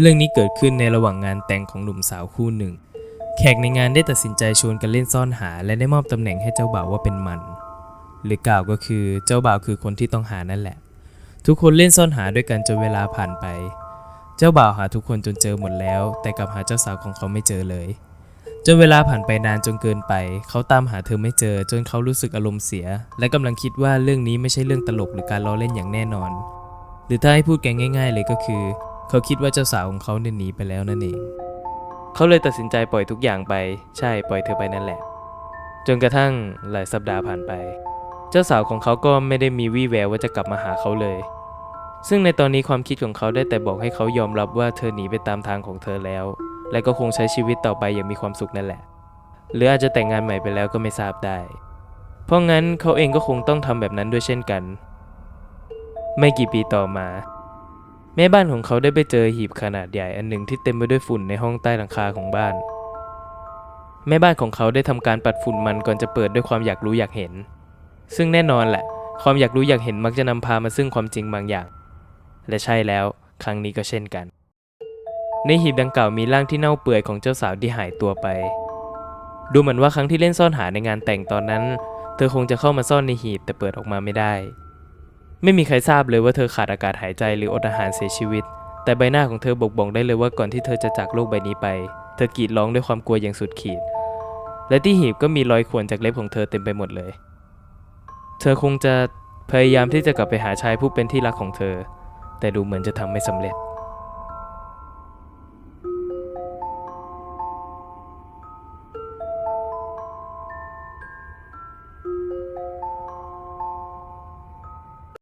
เรื่องนี้เกิดขึ้นในระหว่างงานแต่งของหนุ่มสาวคู่หนึ่ง แขกในงานได้ตัดสินใจชวนกันเล่นซ่อนหา และได้มอบตำแหน่งให้เจ้าบ่าวว่าเป็นมัน หรือกล่าวก็คือเจ้าบ่าวคือคนที่ต้องหานั่นแหละ ทุกคนเล่นซ่อนหาด้วยกันจนเวลาผ่านไป เจ้าบ่าวหาทุกคนจนเจอหมดแล้ว แต่กลับหาเจ้าสาวของเขาไม่เจอเลยจนเวลาผ่านไปนานจนเกินไป เขาตามหาเธอไม่เจอ จนเขารู้สึกอารมณ์เสีย และกำลังคิดว่าเรื่องนี้ไม่ใช่เรื่องตลกหรือการล้อเล่นอย่างแน่นอน หรือถ้าให้พูดกันง่าย ๆ เลยก็คือ เขาคิดว่าเจ้าสาวของเขาเนี่ยหนีไปแล้วนั่นเอง เขาเลยตัดสินใจปล่อยทุกอย่างไป ใช่ปล่อยเธอไปนั่นแหละ จนกระทั่งหลายสัปดาห์ผ่านไป เจ้าสาวของเขาก็ไม่ได้มีวี่แววว่าจะกลับมาหาเขาเลย ซึ่งในตอนนี้ความคิดของเขาได้แต่บอกให้เขายอมรับว่าเธอหนีไปตามทางของเธอแล้ว และก็คงใช้ชีวิตต่อไปอย่างมีความสุขนั่นแหละ หรืออาจจะแต่งงานใหม่ไปแล้วก็ไม่ทราบได้ เพราะงั้นเขาเองก็คงต้องทำแบบนั้นด้วยเช่นกัน ไม่กี่ปีต่อมา แม่บ้านของเขาได้ไปเจอหีบขนาดใหญ่อันหนึ่งที่เต็มไปด้วยฝุ่นในห้องใต้หลังคาของบ้าน แม่บ้านของเขาได้ทำการปัดฝุ่นมันก่อนจะเปิดด้วยความอยากรู้อยากเห็น ซึ่งแน่นอนแหละ ความอยากรู้อยากเห็นมักจะนำพามาซึ่งความจริงบางอย่าง และใช่แล้วครั้งนี้ก็เช่นกัน ในหีบดังกล่าวมีร่างที่เน่าเปื่อยของเจ้าสาวที่หายตัวไป ดูเหมือนว่าครั้งที่เล่นซ่อนหาในงานแต่งตอนนั้น เธอคงจะเข้ามาซ่อนในหีบแต่เปิดออกมาไม่ได้ ไม่มีใครทราบเลยว่าเธอขาดอากาศหายใจหรืออดอาหารเสียชีวิต แต่ใบหน้าของเธอบ่งบอกได้เลยว่าก่อนที่เธอจะจากโลกใบนี้ไป เธอกรีดร้องด้วยความกลัวอย่างสุดขีด และที่หีบก็มีรอยข่วนจากเล็บของเธอเต็มไปหมดเลย เธอคงจะพยายามที่จะกลับไปหาชายผู้เป็นที่รักของเธอ แต่ดูเหมือนจะทำไม่สำเร็จ